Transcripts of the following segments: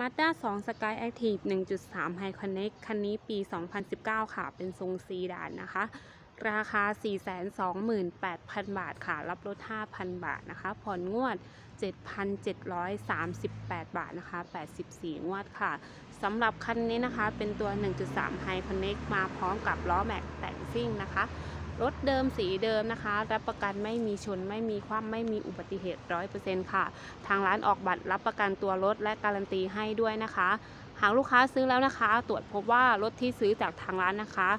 Mazda 2 Sky Active 1.3 High Connect คันนี้ปี 2019 ค่ะ เป็นทรงซีดานนะคะ ราคา 428,000 บาทค่ะ รับรถ 5,000 บาทนะคะ ผ่อนงวด 7,738 บาทนะคะ 84 งวดค่ะ สำหรับคันนี้นะคะ เป็นตัว 1.3 High Connect มาพร้อมกับล้อแม็กแต่งซิ่งนะคะ รถเดิมสีเดิมนะคะ รับประกันไม่มีชนไม่มีความไม่มีอุบัติเหตุ100%ค่ะ ทางร้านออกบัตรรับประกันตัวรถและการันตีให้ด้วยนะคะ หากลูกค้าซื้อแล้วนะคะ ตรวจพบว่ารถที่ซื้อจากทางร้านนะคะ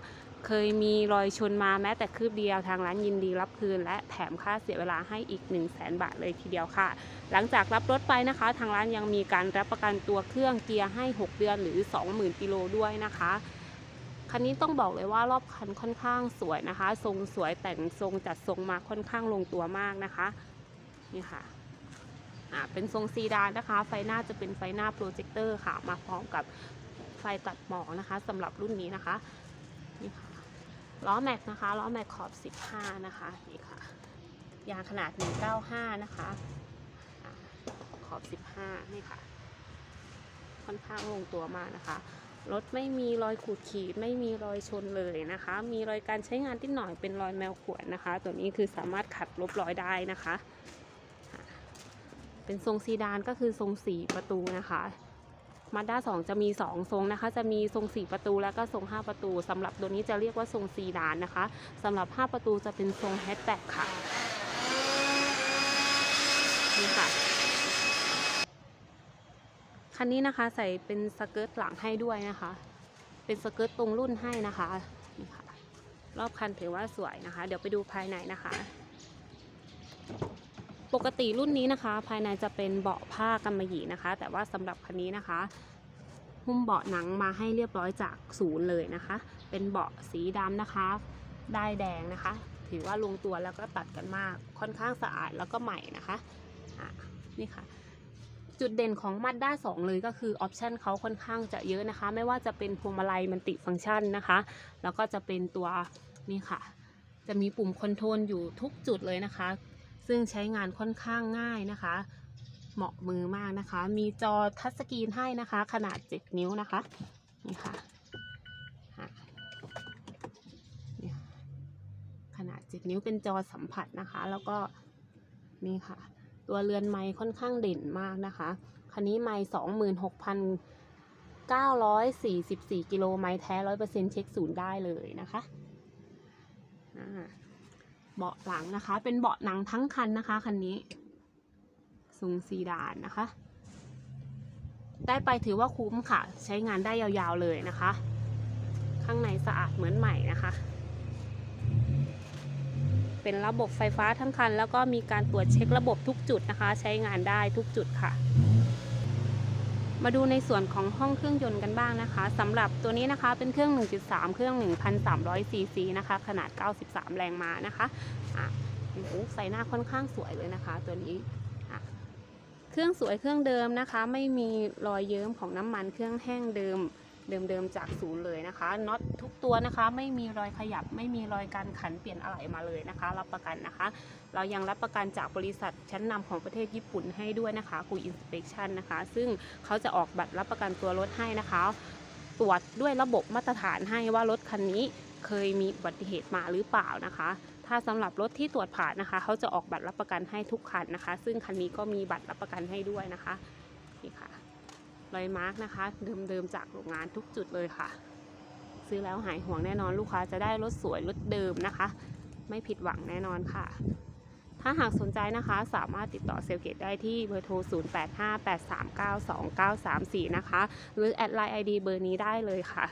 เคยมีรอยชนมาแม้แต่คืบเดียวทางร้านยินดีรับคืน และแถมค่าเสียเวลาให้อีก 1 0 0 0 0แบาทเลยทีเดียวค่ะ หลังจากรับรถไปนะคะ ทางร้านยังมีการรับประกันตัวเครื่องเกียร์ให้ 6 เดือนหรือ 20,000กิโลด้วยนะคะ คันนี้ต้องบอกเลยว่ารอบคันค่อนข้างสวยนะคะ ทรงสวยแต่งทรงจัดทรงมาค่อนข้างลงตัวมากนะคะนี่ค่ะอ่าเป็นทรงซีดานนะคะ ไฟหน้าจะเป็นไฟหน้าโปรเจคเตอร์ค่ะ มาพร้อมกับไฟตัดหมอกนะคะสำหรับรุ่นนี้นะคะนี่ค่ะล้อแม็กนะคะล้อแม็กขอบ 15 นะคะนี่ค่ะยางขนาด 195 นะคะขอบ 15 นี่ค่ะ ค่อนข้างลงตัวมากนะคะ รถไม่มีรอยขูดขีด ไม่มีรอยชนเลยนะคะ มีรอยการใช้งานที่หน่อยเป็นรอยแมวขวนนะคะ ตัวนี้คือสามารถขัดลบรอยได้นะคะ เป็นทรงซีดานก็คือทรงสีประตูนะคะมาด้า2จะมี2ทรงนะคะ จะมีทรง 4 ประตูแล้วก็ทรง 5 ประตูสำหรับตัวนี้จะเรียกว่าทรงซีดานนะคะสำหรับ 5 ประตูจะเป็นทรงแฮชแบ็กค่ะนี่ค่ะ คันนี้นะคะใส่เป็นสเกิร์ตหลังให้ด้วยนะคะ เป็นสเกิร์ตตรงรุ่นให้นะคะนี่ค่ะรอบคันถือว่าสวยนะคะ เดี๋ยวไปดูภายในนะคะ ปกติรุ่นนี้นะคะ ภายในจะเป็นเบาะผ้ากำมะหยี่นะคะ แต่ว่าสำหรับคันนี้นะคะหุ้มเบาะหนังมาให้เรียบร้อยจากศูนย์เลยนะคะ เป็นเบาะสีดำนะคะได้ายแดงนะคะ ถือว่าลงตัวแล้วก็ตัดกันมากค่อนข้างสะอาดแล้วก็ใหม่นะคะอะนี่ค่ะ จุดเด่นของ Mazda 2 เลยก็คือออปชันเขาค่อนข้างจะเยอะนะคะ ไม่ว่าจะเป็นพวงมาลัยมันติฟังก์ชันนะคะ แล้วก็จะเป็นตัวนี่ค่ะ จะมีปุ่มคอนโทรลอยู่ทุกจุดเลยนะคะ ซึ่งใช้งานค่อนข้างง่ายนะคะ เหมาะมือมากนะคะ มีจอทัชสกรีนให้นะคะ ขนาด 7 นิ้วนะคะนี่ค่ะอะนี่ค่ะขนาด 7 นิ้วเป็นจอสัมผัสนะคะ แล้วก็นี่ค่ะ ตัวเรือนไม้ค่อนข้างเด่นมากนะคะ คันนี้ไม้สองหมื่นหกพันเก้าร้อยสี่สิบสี่กิโลไม้แท้ร้อยเปอร์เซ็นเช็คศูนย์ได้เลยนะคะเบาะหลังนะคะ เป็นเบาะหนังทั้งคันนะคะคันนี้ซุงซีดานนะคะ ได้ไปถือว่าคุ้มค่ะ ใช้งานได้ยาวๆเลยนะคะ ข้างในสะอาดเหมือนใหม่นะคะ เป็นระบบไฟฟ้าทั้งคัน แล้วก็มีการตรวจเช็คระบบทุกจุดนะคะ ใช้งานได้ทุกจุดค่ะ มาดูในส่วนของห้องเครื่องยนต์กันบ้างนะคะสำหรับตัวนี้นะคะเป็นเครื่อง 1.3 เครื่อง 1,300ซีซีนะคะ ขนาด 93 แรงม้านะคะอะโอ้โหไฟหน้าค่อนข้างสวยเลยนะคะ ตัวนี้เครื่องสวยเครื่องเดิมนะคะ ไม่มีรอยเยิ้มของน้ำมันเครื่องแห้งเดิม เดิมๆจากศูนย์เลยนะคะน็อตทุกตัวนะคะ ไม่มีรอยขยับ ไม่มีรอยการขันเปลี่ยนอะไหล่มาเลยนะคะ รับประกันนะคะ เรายังรับประกันจากบริษัทชั้นนำของประเทศญี่ปุ่นให้ด้วยนะคะคุยอินสเป t ชันนะคะ ซึ่งเขาจะออกบัตรรับประกันตัวรถให้นะคะ ตรวจด้วยระบบมาตรฐานให้ว่ารถคันนี้เคยมีอุบัติเหตุมาหรือเปล่านะคะ ถ้าสำหรับรถที่ตรวจผ่านนะคะ เขาจะออกบัตรรับประกันให้ทุกคันนะคะ ซึ่งคันนี้ก็มีบัตรรับประกันให้ด้วยนะคะนี่ค่ะ รอยมาร์กนะคะ เดิมๆจากโรงงานทุกจุดเลยค่ะ ซื้อแล้วหายห่วงแน่นอนลูกค้าจะได้รถสวยรถเดิมนะคะ ไม่ผิดหวังแน่นอนค่ะ ถ้าหากสนใจนะคะสามารถติดต่อเซลเกตได้ที่เบอร์โทร 0858392934 นะคะ หรือแอดไลน์ ID เบอร์นี้ได้เลยค่ะ